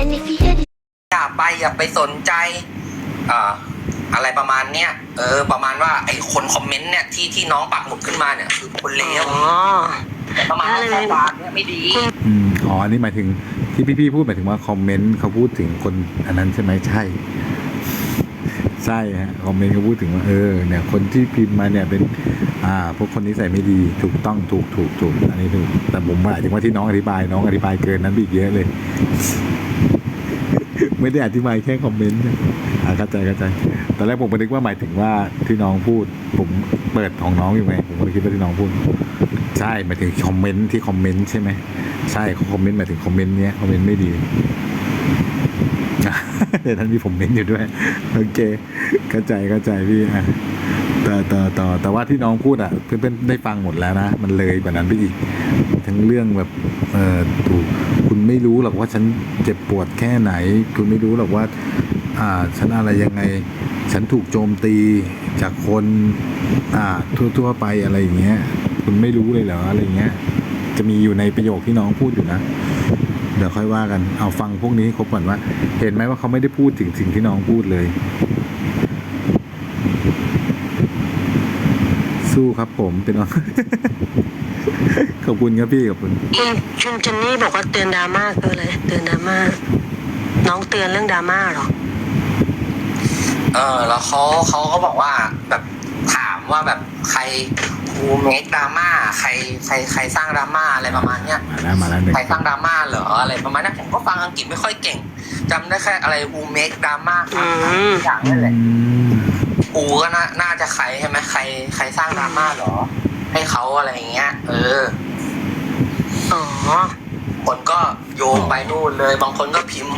And if you hit it อย่าไปอย่าไปสนใจเอ่ออะไรประมาณเนี้ยเออ ประมาณว่าไอ้คนคอมเมนต์เนี่ยที่ที่น้องปักหมุดขึ้นมาเนี่ยคือคนเลวอ๋อประมาณว่าอะไรข้อความเนี่ยไม่ดี อืมอ๋ออันนี้หมายถึงที่พี่ๆพูดหมายถึงว่าคอมเมนต์เขาพูดถึงคนอันนั้นใช่ไหมใช่ ใช่ฮะคอมเมนต์เขาพูดถึงว่าเออเนี่ย คนที่พิมพ์มาเนี่ยเป็น อ่าพวกคนนิสัยไม่ดีถูกต้องถูกถูกถูกอันนี้ถูกแต่ผมหมายถึงว่าที่น้องอธิบายน้องอธิบายเกินนั้นไปอีกเยอะเลย ไม่ได้อธิบายแค่คอมเมนต์นะอ่าเข้าใจเข้าใจตอนแรกผมก็นึกว่าหมายถึงว่าที่น้องพูด ผมเปิดของน้องอยู่ไงผมก็เลยคิดว่าที่น้องพูด ใช่หมายถึงคอมเมนต์ที่คอมเมนต์ใช่ไหมใช่เขาคอมเมนต์หมายถึงคอมเมนต์เนี้ยคอมเมนต์ไม่ดีเดี๋ยวท่านมีผมเมนต์อยู่ด้วยโอเคเข้าใจเข้าใจพี่อะแต่แต่แต่แต่ว่าที่น้องพูดอะเพื่อนๆได้ฟังหมดแล้วนะ มันเลยกว่านั้นไปอีก ทั้งเรื่องแบบเออถูก คุณไม่รู้หรอกว่าฉันเจ็บปวดแค่ไหน คุณไม่รู้หรอกว่าอ่าฉันอะไรยังไง ฉันถูกโจมตีจากคนอ่าทั่วๆไปอะไรอย่างเงี้ย คุณไม่รู้เลยเหรออะไรเงี้ย จะมีอยู่ในประโยคที่น้องพูดอยู่นะเดี๋ยวค่อยว่ากัน เอาฟังพวกนี้ครบก่อนว่า เห็นไหมว่าเขาไม่ได้พูดถึงสิ่งที่น้องพูดเลย สู้ครับผมเป็นว่า ขอบคุณครับพี่ขอบคุณคุณคุณเจนนี่บอกว่าเตือนดราม่าคืออะไรเตือนดราม่าน้องเตือนเรื่องดราม่าเหรอเออ แล้วเขาเขาก็บอกว่าแบบถามว่าแบบใครคูเมกดราม่าใครใครใครสร้างดราม่าอะไรประมาณเนี้ย มาแล้วมาแล้วหนึ่งใครสร้างดราม่าเหรออะไรประมาณนั้นผมก็ฟังอังกฤษไม่ค่อยเก่งจำได้แค่อะไร who make drama อืมอย่างอืนั่นแหละมกูก็น่าน่าจะใครใช่ไหมใคร ใครสร้างดราม่าเหรอ ให้เขาอะไรอย่างเงี้ย เออ อ๋อคนก็โยงไปนู่นเลย บางคนก็พิมพ์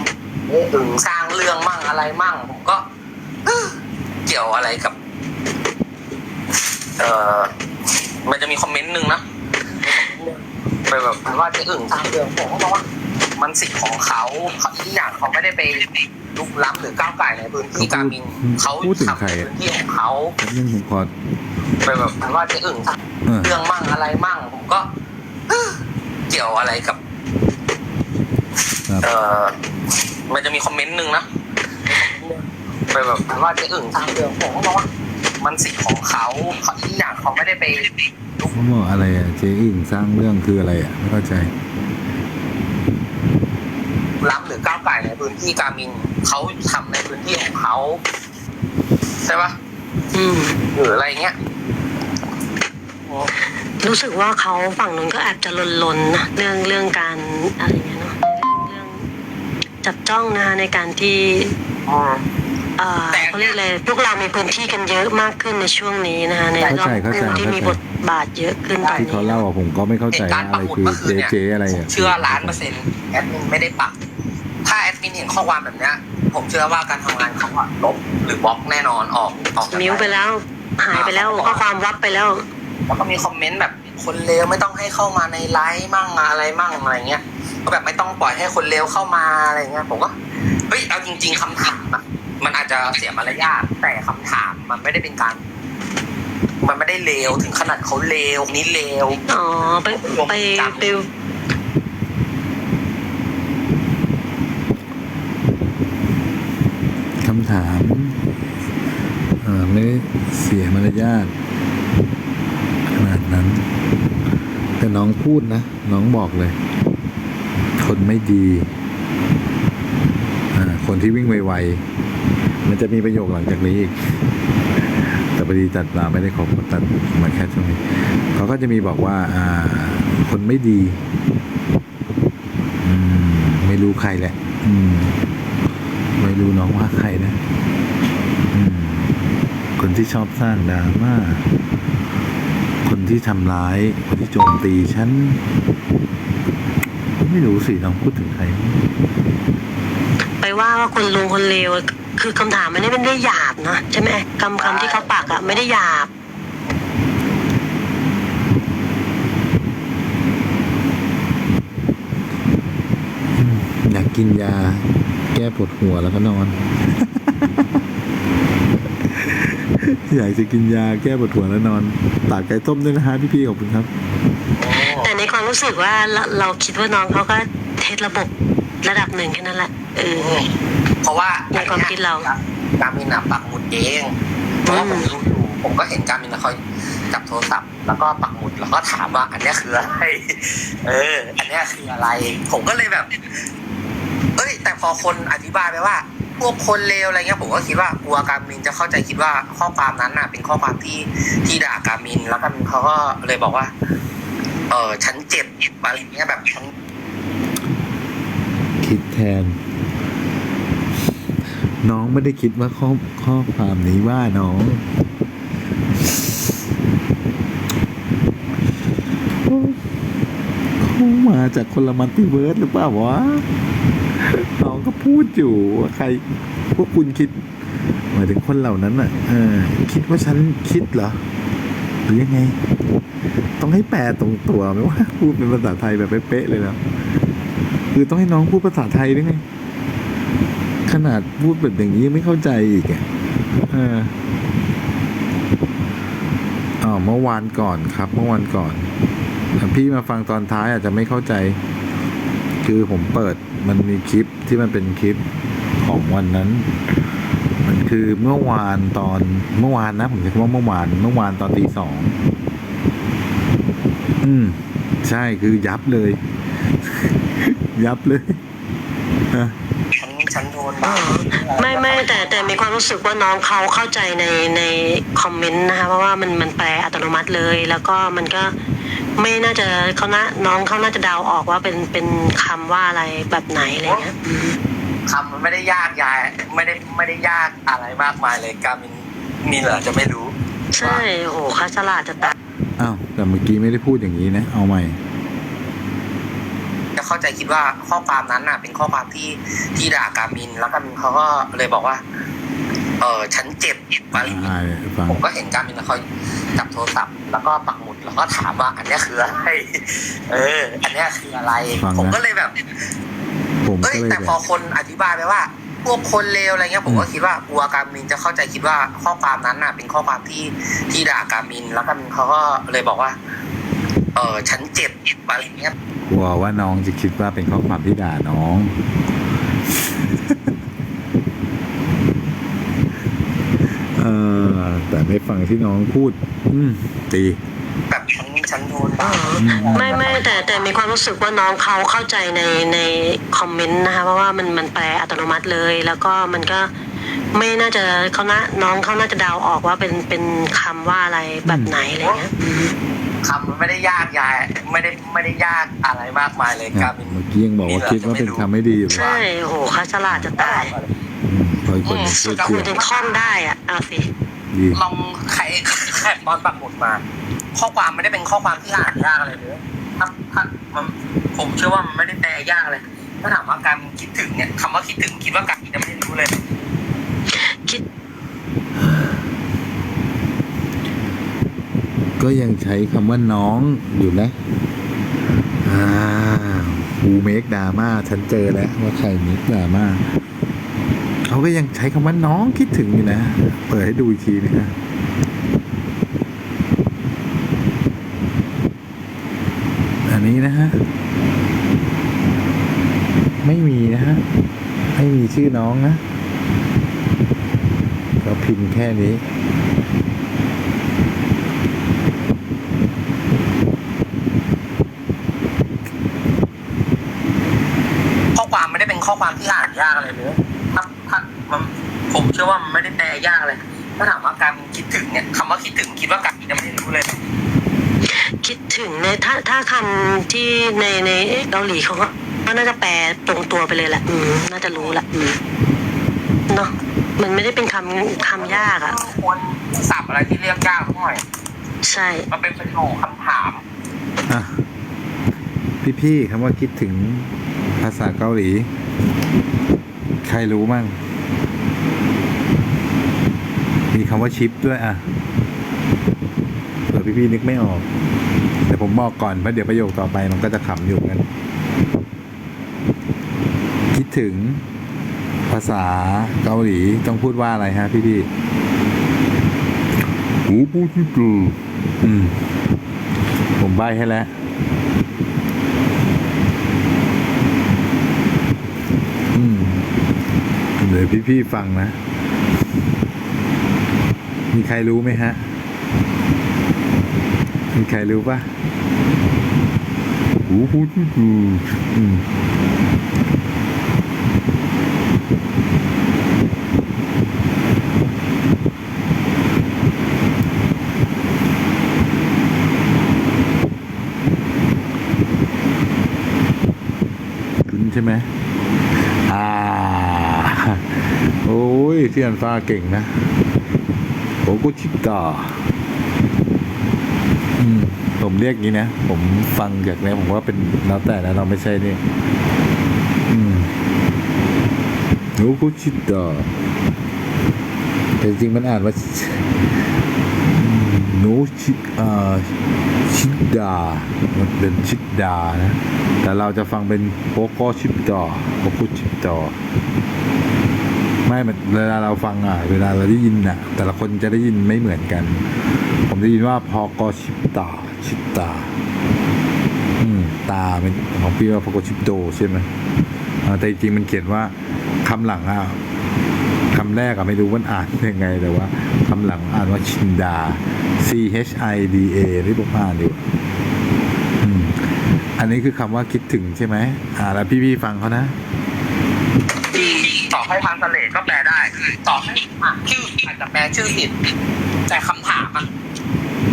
เอ๊ะอึ่งสร้างเรื่องมั่งอะไรมั่ง ผมก็เอ้อเกี่ยวอะไรกับ เออมันจะมีคอมเมนต์หนึ่งนะไปแบบว่าเจะอึ่งสร้างเรื่องผมก็บอกว่า มันสิทธิ์ของเขาเขาอีกอย่างเขาไม่ได้ไปลุกล้ำหรือก้าวไก่ในพื้นที่การมินเขาพูดถึงทำใครในอะพื้นที่ของเขาเรื่องผมขอไปแบบว่าเจะอึ่งสร้างเออเรื่องมั่งอะไรมั่ง ผมก็เอ้อ เกี่ยวอะไรกับครับ เออมันจะมีคอมเมนต์หนึ่งนะไปแบบว่าเจะอึ่งสร้างเรื่องผมก็บอกว่ามันสิทธิ์ของเขาเขาอีกอย่างเขาไม่ได้ไปลุกเขาบอกอะไรอะเจ๊อึ่งสร้างเรื่องคืออะไรอะไม่เข้าใจล้ำหรือก้าวไก่ในพื้นที่การมินเขาทำในพื้นที่ของเขาใช่ปะอืมหรืออะไรเงี้ย รู้สึกว่าเขาฝั่งนู้นก็แอบจะลนๆนะเรื่องเรื่องการอะไรเงี้ยเนาะเรื่องจับจ้องนะในการที่เอ่อเขาเรียกอะไรพวกเรามีพื้นที่กันเยอะมากขึ้นในช่วงนี้นะคะในรอบผู้ที่มีบทบาทเยอะขึ้นตอนที่นี้ เขาเล่าอะผมก็ไม่เข้าเหใจตุการนะณ์อะปัไรกหมุดคือเมื่อคืนเจ๊เนี่ยเจ๊อะไรผมอะเชื่อล้านเปอร์เซ็นต์แอดมินไม่ได้ปัก ถ้าแอดมินเห็นข้อความแบบเนี้ย ผมเชื่อว่าการทำงานเขาอะลบหรือบล็อกแน่นอนออกออกจาก มิวไปแล้วหายไปแล้วข้อความวับไปแล้ว แล้วก็มีคอมเมนต์แบบคนเลวไม่ต้องให้เข้ามาในไลฟ์มั่งอะไรมั่งอะไรเงี้ย ก็แบบไม่ต้องปล่อยให้คนเลวเข้ามาอะไรเงี้ยผมก็เฮ้ยเอาจริง ๆคำถามอะมันอาจจะเสียมารยาทแต่คำถามมันไม่ได้เป็นการ มันไม่ได้เลวถึงขนาดเขาเลวนี่เลวอ๋อไปไปไปคำถามเออไม่ได้เสียมารยาทขนาดนั้น แต่น้อง พูดนะ น้องบอกเลย คนไม่ดีคนที่วิ่งไวๆมันจะมีประโยคหลังจากนี้อีกแต่พอดีตัดมาไม่ได้ครบตัดมาแค่ช่วงนี้เขาก็จะมีบอกว่า อ่า คนไม่ดีมไม่รู้ใครแหละ อืม ไม่รู้น้องว่าใครนะคนที่ชอบสร้างดราม่า คนที่ทำร้าย คนที่โจมตีฉัน ไม่รู้สิน้องพูดถึงใคร ไปว่าว่าคนลุงคนเลวคือคำถามมันไม่ได้หยาบนะใช่ไหมคำคำที่เขาปักอะไม่ได้หยาบอยากกินยา แก้ปวดหัวแล้วก็นอน อยากจะกินยาแก้ปวดหัวแล้วนอนตากไก่ต้มด้วยนะฮะพี่ๆขอบคุณครับ แต่ในความรู้สึกว่าเราเราคิดว่าน้องเขาก็เทตระบบระดับหนึ่งแค่นั้นแหละเออ เพราะว่าในความคิดเรา การมินอะปักหมุดเองเพราะว่าผมดูอยู่ผมก็เห็นการมินอะเขาจับโทรศัพท์แล้วก็ปักหมุดแล้วก็ถามว่าอันเนี้ยคืออะไร เออ อันเนี้ยคืออะไร ผมก็เลยแบบ เอ้ย แต่พอคนอธิบายไปว่า พวกคนเลวอะไรเงี้ยผมก็คิดว่ากลัวการมินจะเข้าใจคิดว่าข้อความนั้นน่ะ เป็นข้อความที่ที่ด่าการมินแล้วการมินเขาก็เลยบอกว่า เออฉันเจ็บอะไรเงี้ยแบบฉันคิดแทน น้องไม่ได้คิดว่าข้อข้อความนี้ว่าน้องเขามาจากคนละมัลติเวิร์สหรือเปล่าวะ น้องก็พูดอยู่ว่าใครพวกคุณคิดหมายถึงคนเหล่านั้นอะเออคิดว่าฉันคิดเหรอหรือยังไง ต้องให้แปลตรงตัวไหมว่าพูดเป็นภาษาไทยแบบเป๊ะเลยแล้วคือต้องให้น้องพูดภาษาไทยด้วยไง ขนาดพูดแบบอย่างนี้ไม่เข้าใจอีกอะเออเมื่อวานก่อนครับ เมื่อวานก่อนพี่มาฟังตอนท้ายอาจจะไม่เข้าใจ คือผมเปิดมันมีคลิปที่มันเป็นคลิปของวันนั้น มันคือเมื่อวานตอนเมื่อวานนะ ผมใช้คำว่าเมื่อวาน เมื่อวานตอนตีสองอืม ใช่คือยับเลย ยับเลยอะฉันฉันโดนอ๋บ้าอไม่ไม่แต่แต่มีความรู้สึกว่าน้องเขาเข้าใจในในคอมเมนต์นะคะเพราะว่ามันมันแปลอัตโนมัติเลย แล้วก็มันก็ ไม่น่าจะเขาน่าน้องเขาน่าจะเดาออกว่าเป็นเป็นคำว่าอะไรแบบไหนอะไรเงี้ยอืมคำมันไม่ได้ยากยายไม่ได้ไม่ได้ยากอะไรมากมายเลยการมินมีเหรอจะไม่รู้ ใช่โอ้โหเขาฉลาดจะตายอ้าวแต่เมื่อกี้ไม่ได้พูดอย่างนี้นะ เอาใหม่จะเข้าใจคิดว่าข้อความนั้นน่ะ เป็นข้อความที่ที่ด่าการมิน แล้วการมินเขาก็เลยบอกว่า เออฉันเจ็บอะไรอย่างเงี้ยอ่าฟังผมก็เห็นการมินเขาจับโทรศัพท์ แล้วก็ปักหมุดแล้วก็ถามว่า อันเนี้ยคืออะไร เออ อันเนี้ยคืออะไรฟังนะผมก็เลยแบบผมเอ้ยก็เลยแต่แบพอบคนอธิบายไปว่า พวกคนเลวอะไรเงี้ยผมก็คิดว่ากลัวการมินจะเข้าใจคิดว่าข้อความนั้นน่ะ เป็นข้อความที่ที่ด่าการมินแล้วการมินเขาก็เลยบอกว่า เออฉันเจ็บอะไรเงี้ยกลัวว่าน้องจะคิดว่าเป็นข้อความที่ด่าน้องเออแต่ไม่ฟังที่น้องพูด อืม ตี แบบฉันฉันโดนบ้าไม่ไม่แต่แต่มีความรู้สึกว่าน้องเขาเข้าใจในในคอมเมนต์นะคะเพราะว่ามันมันแปลอัตโนมัติเลย แล้วก็มันก็ไม่น่าจะเขาน่าน้องเขาน่าจะเดาออกว่าเป็นเป็นคำว่าอะไรแบบไหนอะไรเงี้ยอืมคำมันไม่ได้ยากยายไม่ได้ไม่ได้ยากอะไรมากมายเลยอะการมินเมื่อกี้ยังบอกว่าคิดว่าเป็นคำไม่ดีอยู่เลยใช่โอ้โหเขาฉลาดจะตายอืมพออีกคนหนึ่งพูดเราเชื่คุอยถึงท่องได้อะเอาสิดี ลองใครใครตอนปักหมุดมา ข้อความไม่ได้เป็นข้อความที่อ่านยากอะไรเลยถ้าถ้ามันผมเชื่อว่ามันไม่ได้แปลยากเลยถ้าถามว่าการคิดถึงเนี่ยคำว่าคิดถึงคิดว่าการจะไม่ได้รู้เลย คิด ก็ยังใช้คำว่าน้องอยู่นะอ่าฮูเมกดราม่าฉันเจอแล้วว่าใครเมกดราม่า เขาก็ยังใช้คำว่าน้องคิดถึงอยู่นะ เปิดให้ดูอีกทีนะฮะอันนี้นะฮะ ไม่มีนะฮะ ไม่มีชื่อน้องนะ ก็พิมพ์แค่นี้ข้อความไม่ได้เป็นข้อความที่อ่านยากอะไรเลยถ้าถ้ามันผมเชื่อว่ามันไม่ได้แปลยากเลย ถ้าถามว่าการคิดถึงเนี่ยคำว่าคิดถึงคิดว่าการจะไม่ได้รู้เลย คิดถึงในถ้าถ้าคำที่ในในเกาหลีเขาก็ก็น่าจะแปลตรงตัวไปเลยแหละ อืม น่าจะรู้แหละอืมเนาะมันไม่ได้เป็นคำคำยากอะควรสับอะไรที่เรียกยากหน่อย ใช่ มันเป็นประโยคคำถามอะพี่ๆคำว่าคิดถึงภาษาเกาหลี ใครรู้มั่ง มีคำว่าชิปด้วยอะเผื่อพี่ๆนึกไม่ออก แต่ผมบอกก่อนเพราะเดี๋ยวประโยคต่อไปมันก็จะขำอยู่กัน คิดถึงภาษาเกาหลีต้องพูดว่าอะไรฮะพี่ๆโอ้พูดที่อผมใบให้แล้วเดี๋ยวพี่ๆฟังนะ มีใครรู้ไหมฮะ มีใครรู้ปะหูหูหูหูอืมคุ้นใช่ไหมอ่า โอ้ยที่อันฟ้าเก่งนะ กุชิตาอืมผมเรียกงี้นะ ผมฟังจากเนี้ยผมว่าเป็นแล้วแต่นะเราไม่ใช่นี่อืมโอกุชิตาแต่จริงๆมันอ่านว่าโนชิอ่าชิดามันเป็นชิดานะ แต่เราจะฟังเป็นโอโกชิตาโอกุชิตา ไม่มันเวลาเราฟังอะ เวลาเราได้ยินอะ แต่ละคนจะได้ยินไม่เหมือนกัน ผมได้ยินว่าพอกอชิตาชิตาอืมตาเป็นของพี่ว่าพอกอชิปโตใช่ไหมแต่จริงมันเขียนว่าคำหลังอะคำแรกอะไม่รู้มันอ่านยังไงแต่ว่าคำหลังอ่านว่าชินดา C H I D A ที่ผมอ่านอยู่อันนี้คือคำว่าคิดถึงใช่ไหมอ่าแล้วพี่ๆฟังเขานะ ต่อให้ทางทะเลก็แปลได้ ต่อให้อะชื่ออาจจะแปลชื่อผิดแต่คำถามอะ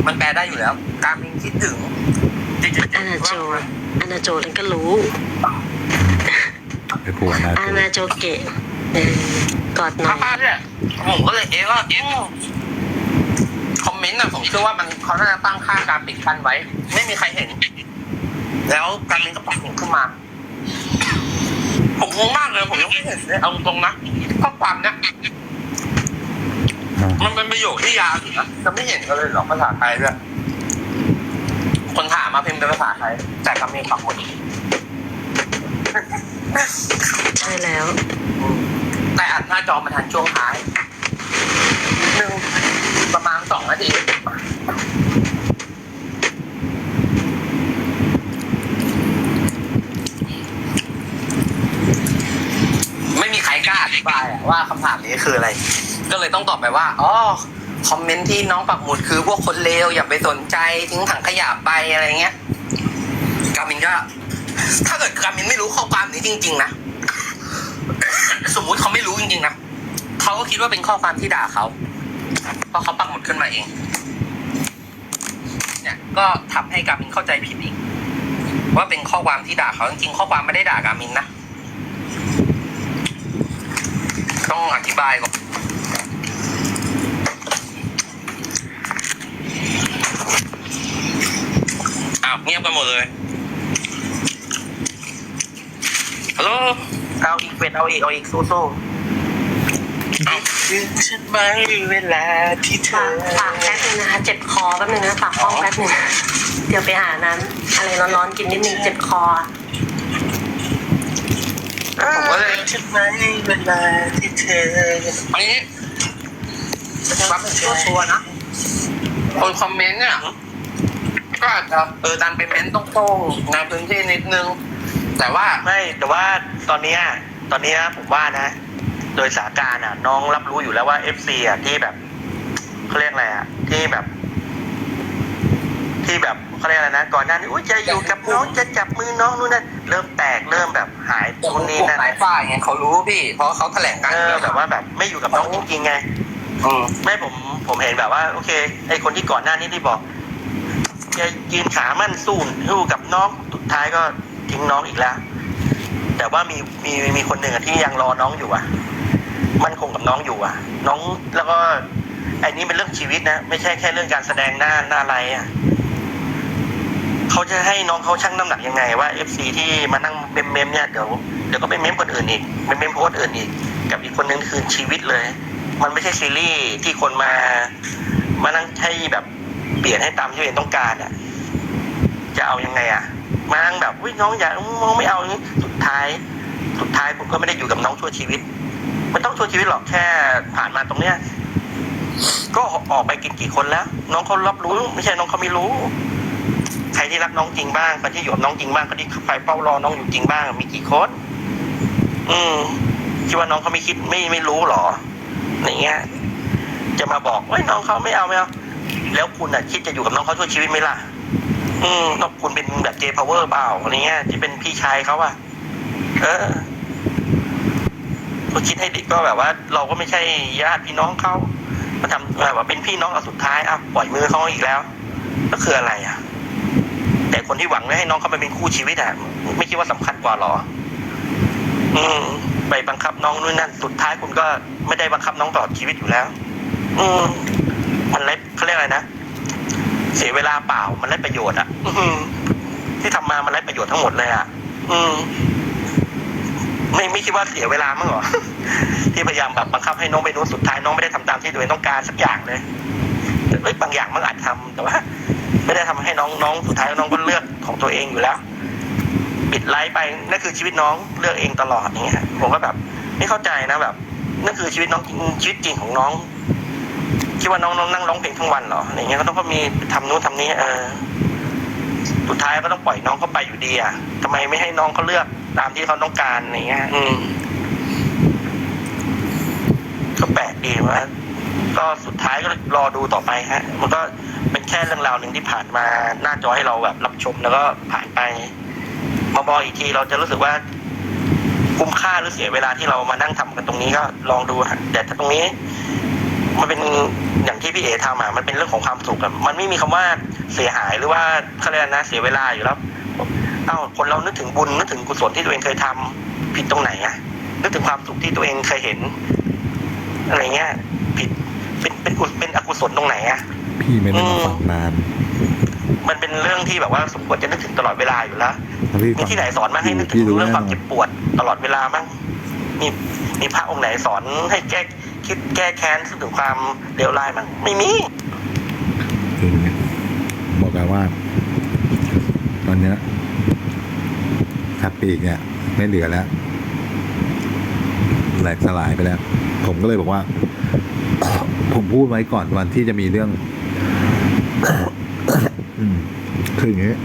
มันแปลได้อยู่แล้ว การมินคิดถึงจริงๆอาณาโจอาณาโจนั่นก็รู้ ไปผัวนะอาณาโจเกะเออกอดหน่ถ้าอยพลาดเนี่ยผมก็เลยเอ๊ะว่าเอ๊ะคอมเมนต์อะผมเชื่อว่ามันเขาน่าจะตั้งค่าการปิดกั้นไว้ ไม่มีใครเห็น แล้วการมินก็ปรับขึ้นมา ผมงงมากเลยผมยังไม่เห็นเลยเอาตรงๆนะข้อความเนี้ยอ่ามันเป็นประโยคที่ยาวอยู่นะจะไม่เห็นกันเลยเหรอภาษาไทยด้วยคนถามมาพิมพ์เป็นภาษาไทยแต่คำนี้ปักหมดใช่แล้ว แต่อัดหน้าจอมาทันช่วงท้ายหนึ่งประมาณสองนาที ไม่มีใครกล้าอธิบายอะ ว่าคำถามนี้คืออะไร ก็เลยต้องตอบไปว่าอ๋อคอมเมนต์ที่น้องปักหมุดคือพวกคนเลวอย่าไปสนใจทิ้งถังขยะไปอะไรเงี้ยกามินก็ถ้าเกิดกามินไม่รู้ข้อความนี้จริง ๆ นะ สมมุติเขาไม่รู้จริงๆนะเขาก็คิดว่าเป็นข้อความที่ด่าเขาเพราะเขาปักหมุดขึ้นมาเอง เนี่ย ก็ทำให้กามินเข้าใจผิดอีกว่าเป็นข้อความที่ด่าเขาจริงๆข้อความไม่ได้ด่ากามินนะ ต้องอธิบายก่อนอ้าวเงียบกันหมดเลยฮัลโหลเอาอีกเป็นเอาอีกเอาอีกสู้ๆเอาคือฉันไม่เวลาที่เธฝาอกฝากแป๊บนึงนะคะเจ็บคอแป๊บนึงนะฝากห้องแป๊บนึงเดี๋ยวไปหาน้ำอะไรร้อนๆกินนิดนึงเจ็บคอผมก็เลยฉันไม่เวลาที่ เธออันนี้รับเป็นชัวร์นะคนคอมเมนต์เนี่ยก็อาจจะเออดันไปเม้นต์ตรงๆในพื้นที่นิดนึง แต่ว่าไม่แต่ว่าตอนเนี้ยตอนเนี้ยผมว่านะ โดยสาการอะ น้องรับรู้อยู่แล้วว่าเอฟซีอะที่แบบเขาเรียกอะไรอะที่แบบ ที่แบบ เขาเรียกอะไรนะก่อนหน้านี้อุ้ยจะอยู่กับน้องจะจับมือน้องนู่นนั่นเริ่มแตกเริ่มแบบหายพวตรงนี้กนั่นหลายฝ่ายไงเขารู้พี่เพราะเขาแถลงการเออแบบว่าแบบไม่อยู่กับน้องจริงๆไงอืมไม่ผมผมเห็นแบบว่า โอเคไอคนที่ก่อนหน้านี้ที่บอกจะยืนขามั่นสู้สู้กับน้องสุดท้ายก็ทิ้งน้องอีกแล้ว แต่ว่ามีมีมีคนหนึ่งอะที่ยังรอน้องอยู่อะ มั่นคงกับน้องอยู่อะ น้องแล้วก็ไอ้นี่เป็นเรื่องชีวิตนะ ไม่ใช่แค่เรื่องการแสดงหน้าหน้าอะไรอะ เขาจะให้น้องเขาชั่งน้ำหนักยังไงว่าเอฟซีที่มานั่งเมมเมมเนี่ยเดี๋ยวเดี๋ยวก็ไปเมมคนอื่นอีกเมมเมมโพสต์อื่นอีก กับอีกคนนึงคือชีวิตเลย มันไม่ใช่ซีรีส์ที่คนมา มานั่งให้แบบเปลี่ยนให้ตามที่ตัวเองต้องการอะจะเอายังไงอะ มานั่งแบบวิน้องอยากน้องไม่เอาอย่างนี้สุดท้าย สุดท้ายผมก็ไม่ได้อยู่กับน้องชั่วชีวิต มันต้องชั่วชีวิตหรอกแค่ผ่านมาตรงเนี้ยก็ออกไปกินกี่คนแล้ว น้องเขารับรู้ ไม่ใช่น้องเขาไม่รู้ ใครที่รักน้องจริงบ้างคนที่อยู่กับน้องจริงบ้างคนที่ไปเฝ้ารอน้องอยู่จริงบ้าง มีกี่คนอืมคิดว่าน้องเขาไม่คิดไม่ไม่รู้หรออย่างเงี้ย จะมาบอกว่าน้องเขาไม่เอาไม่เอาแล้วคุณอะคิดจะอยู่กับน้องเขาช่วยชีวิตไหมล่ะ อืมแล้วคุณเป็นแบบเจพาวเวอร์เปล่าอะไรเงี้ยที่เป็นพี่ชายเขาอะเออก็คิดให้ดีก็แบบว่า เราก็ไม่ใช่ญาติพี่น้องเขามาทำแบบว่าเป็นพี่น้องเอาสุดท้ายอะปล่อยมือเขาอีกแล้ว ก็คืออะไรอะ แต่คนที่หวังไว้ให้น้องเขามาเป็นคู่ชีวิตอะไม่คิดว่าสำคัญกว่าหรอ อืม ไปบังคับน้องนู่นนั่น สุดท้ายคุณก็ไม่ได้บังคับน้องตลอดชีวิตอยู่แล้ว อืม มันไรเขาเรียกอะไรนะเสียเวลาเปล่ามันไรประโยชน์อะอืมที่ทำมามันไรประโยชน์ทั้งหมดเลยอะอืมไม่ไม่คิดว่าเสียเวลามั้งหรอ ที่พยายามแบบบังคับให้น้องไปนู้นสุดท้ายน้องไม่ได้ทำตามที่ตัวเองต้องการสักอย่างเลยเอ้ยบางอย่างมันอาจทำแต่ว่า ไม่ได้ทำให้น้องน้องสุดท้ายน้องก็เลือกของตัวเองอยู่แล้วปิดไลฟ์ไปนั่นคือชีวิตน้องเลือกเองตลอดอย่างเงี้ยผมก็แบบไม่เข้าใจนะแบบนั่นคือชีวิตน้องชีวิตจริงของน้องคิดว่าน้องน้องนั่งร้องเพลงทั้งวันเหรออะไรเงี้ยก็ต้องก็มีทำนู้นทำนี้เออสุดท้ายก็ต้องปล่อยน้องเขาไปอยู่ดีอะทำไมไม่ให้น้องเขาเลือกตามที่เขาต้องการอะไรเงี้ย อืมก็แปลกดีว่าก็สุดท้ายก็รอดูต่อไปฮะ มันก็ เป็นแค่เรื่องราวหนึ่งที่ผ่านมาหน้าจอให้เราแบบรับชมแล้วก็ผ่านไปมาบอกอีกทีเราจะรู้สึกว่าคุ้มค่าหรือเสียเวลาที่เรามานั่งทำกันตรงนี้ก็ลองดูฮะแต่ถ้าตรงนี้ มันเป็นอย่างที่พี่เอทำอะมันเป็นเรื่องของความสุขอะมันไม่มีคำว่าเสียหายหรือว่าเขาเรียกอะไรนะเสียเวลาอยู่แล้วเอ้าคนเรานึกถึงบุญนึกถึงกุศลที่ตัวเองเคยทำผิดตรงไหนอะนึกถึงความสุขที่ตัวเองเคยเห็นอะไรเงี้ยผิดเป็นเป็นกุเป็นอกุศลตรงไหนอะ พี่ไม่ได้มาฟังนาน มันเป็นเรื่องที่แบบว่าสมควรจะนึกถึงตลอดเวลาอยู่แล้วถ้าพี่มีฟังที่ไหนสอนมาให้นึกถึพี่งรู้เรื่องแน่ความนอเจ็นบปวดตลอดเวลามั้งมีมีพระองค์ไหนสอนให้แก้คิดแก้แค้นถึงความเลวร้ายมั้งไม่มีจริงบอกกันว่า ตอนเนี้ยทับปีกเนี่ย ไม่เหลือแล้วแหลกสลายไปแล้ว ผมก็เลยบอกว่า ผมพูดไว้ก่อนวันที่จะมีเรื่องอืม คืออย่างนี้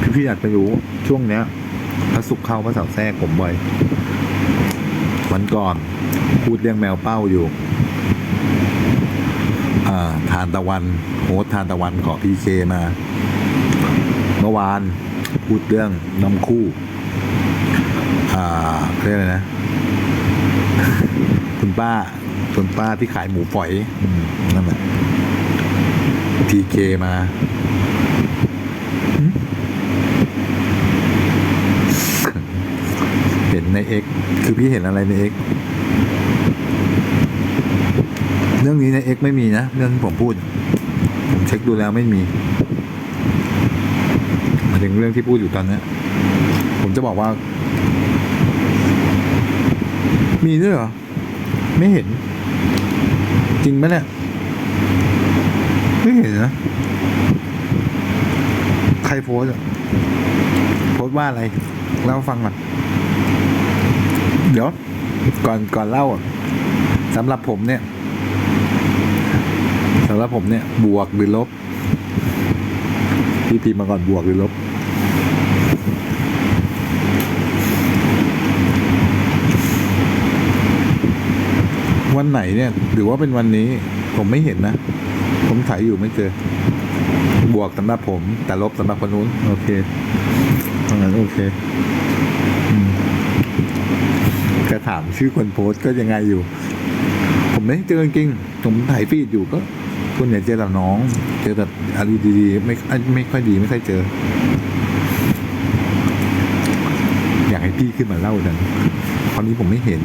พี่พี่อยากไปรู้ช่วงเนี้ยพระสุขเข้าพระเสาร์แทรกผมบ่อยวันก่อนพูดเรื่องแมวเป้าอยู่อ่าทานตะวันโฮสทานตะวันขอพีเคมา เมื่อวานพูดเรื่องน้ำคู่ อ่าเรียกอะไรนะ คุณป้าคุณป้าที่ขายหมูฝอยอนั่นแหละ พีเคมาหึเห็นในเอ็กคือพี่เห็นอะไรในเอ็กเรื่องนี้ในเอ็กไม่มีนะ เรื่องที่ผมพูด ผมเช็คดูแล้วไม่มีหมายถึงเรื่องที่พูดอยู่ตอนเนี้ยผมจะบอกว่า มีด้วยเหรอ ไม่เห็น จริงไหมเนี่ยไม่ เห็นนะ ใครโพสอะโพสว่าอะไรเล่าฟังก่อนเดี๋ยว ก่อนก่อนเล่าอะสำหรับผมเนี่ยสำหรับผมเนี่ย บวกหรือลบพี่พิมพ์มาก่อนบวกหรือลบ วันไหนเนี่ย หรือว่าเป็นวันนี้ ผมไม่เห็นนะ ผมถ่ายอยู่ไม่เจอ บวกสำหรับผม แต่ลบสำหรับคนนู้น โอเคตรงนั้นโอเคอืมจะถามชื่อคนโพสต์ก็ยังไงอยู่ ผมไม่เจอจริงๆผมถ่ายฟีดอยู่ก็คนเนี่ยเจอแต่น้อง เจอแต่อะไรดีๆไม่ไม่ค่อยดีไม่ค่อยเจอ อยากให้พี่ขึ้นมาเล่าจังตอนนี้ผมไม่เห็น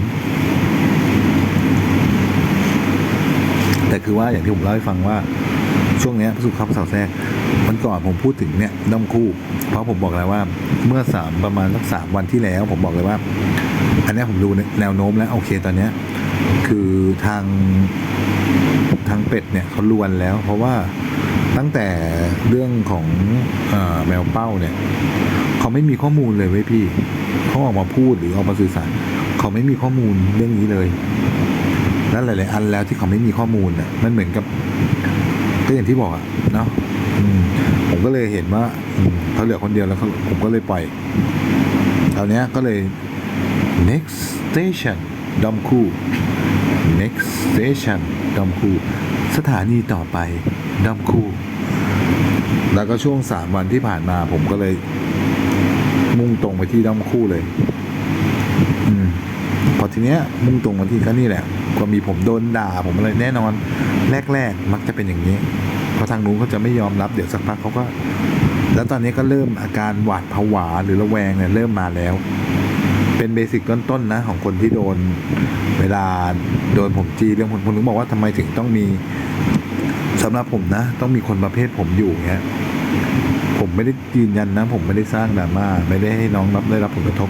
แต่คือว่าอย่างที่ผมเล่าให้ฟังว่า ช่วงนี้พสุขภาพสาวแทรกมันก่อนผมพูดถึงเนี่ยด้อมคู่ เพราะผมบอกแล้วว่าเมื่อสามประมาณสักสามวันที่แล้ว ผมบอกเลยว่า อันนี้ผมดูแนวโน้มแล้วโอเคตอนเนี้ยคือทางทางเป็ดเนี่ยเขาลวนแล้ว เพราะว่าตั้งแต่เรื่องของอแมวเป้าเนี่ยเขาไม่มีข้อมูลเลยเว้ยพี่เขาออกมาพูดหรือออกมาสื่อสารเขาไม่มีข้อมูลเรื่องนี้เลยแล้วหลาย ๆ อันแล้วที่เขาไม่มีข้อมูลน่ะมันเหมือนกับ ก็อย่างที่บอกอะเนาะผมก็เลยเห็นว่าเขาเหลือคนเดียวแล้วผมก็เลยปล่อยคราวนี้ก็เลย next station ดอมคู่ next station ดอมคู่ สถานีต่อไปดอมคู่ แล้วก็ช่วงสามวันที่ผ่านมาผมก็เลย มุ่งตรงไปที่ดอมคู่เลยอพอทีเนี้ย มุ่งตรงมาที่ก็นี่แหละ ก็มีผมโดนด่าผมอะไรแน่นอน แรก ๆ มักจะเป็นอย่างนี้ เพราะทางนู้นเขาจะไม่ยอมรับเดี๋ยวสักพักเขาก็ แล้วตอนนี้ก็เริ่มอาการหวาดผวาหรือระแวงเนี่ยเริ่มมาแล้ว เป็นเบสิกต้นๆนนะของคนที่โดนเวลาโดนผมจีเรื่องผมผมถึงบอกว่าทำไมถึงต้องมีสำหรับผมนะ ต้องมีคนประเภทผมอยู่เงี้ยผมไม่ได้ยืนยันนะ ผมไม่ได้สร้างดราม่าไม่ได้ให้น้องรับได้รับผลกระทบ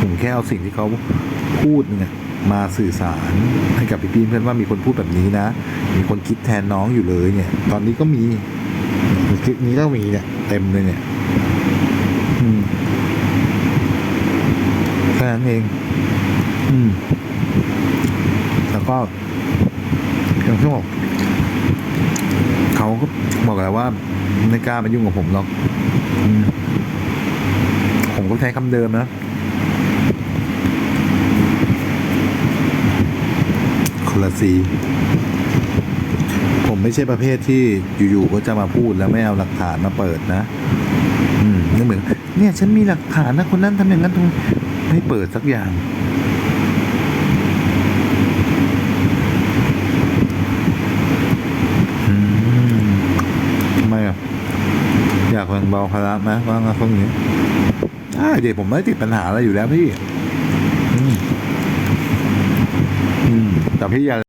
ผมแค่เอาสิ่งที่เขาพูดเนี่ย มาสื่อสารให้กับพี่ๆเพื่อนว่ามีคนพูดแบบนี้นะ มีคนคิดแทนน้องอยู่เลยเนี่ย ตอนนี้ก็มีคลิปนี้ก็มีเนี่ยเต็มเลยเนี่ยแค่นั้นเอง อืม แล้วก็อย่างที่บอกเขาก็บอกแล้วว่าไม่กล้ามายุ่งกับผมหรอกอมผมก็ใช้คำเดิมนะ คนละสีผมไม่ใช่ประเภทที่อยู่ๆก็จะมาพูดแล้วไม่เอาหลักฐานมาเปิดนะ อืมนึกเหมือนเนี่ยฉันมีหลักฐานนะคนนั้นทำอย่างนั้นตรงนี้ไม่เปิดสักอย่าง อืมทำไมอะ อยากแบ่งเบาภาระไหมว่างานพวกนี้ใช่เดี๋ยวผมไม่ติดปัญหาอะไรอยู่แล้วพี่ อืม อืม แต่พี่อย่า